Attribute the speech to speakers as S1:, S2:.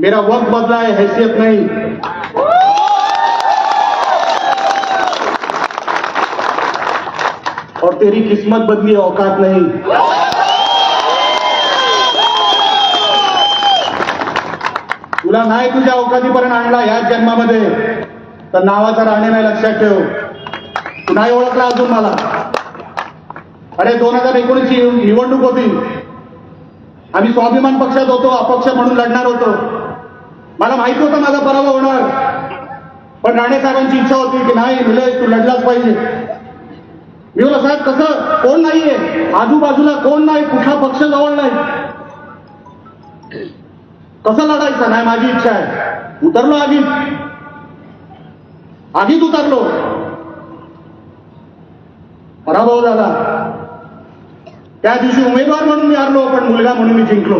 S1: मेरा वक्त बदला है हैसियत नहीं। और तेरी किस्मत बदली औकात नहीं। तुला नाही तुझ्या औकातीपर्यंत आणला याच जन्मामध्ये. तर नावाचा राणे नाही लक्षात ठेव. तू नाही ओळखला अजून मला. अरे दोन हजार एकोणीसची निवडणूक होती. आम्ही स्वाभिमान पक्षात होतो अपक्ष म्हणून लढणार होतो. मला माहीत होतं माझा पराभव होणार. पण राणे साहेबांची इच्छा होती की नाही निलेश तू लढलाच पाहिजे. मी बोला साहेब कसं कोण नाहीये? आजूबाजूला कोण नाही? कुठला पक्ष जवळ नाही? कसं लढायचं नाही माझी इच्छा आहे. उतरलो आगीत आगीत उतरलो. पराभव झाला. त्या दिवशी उमेदवार म्हणून मी हरलो पण मुलगा म्हणून मी जिंकलो.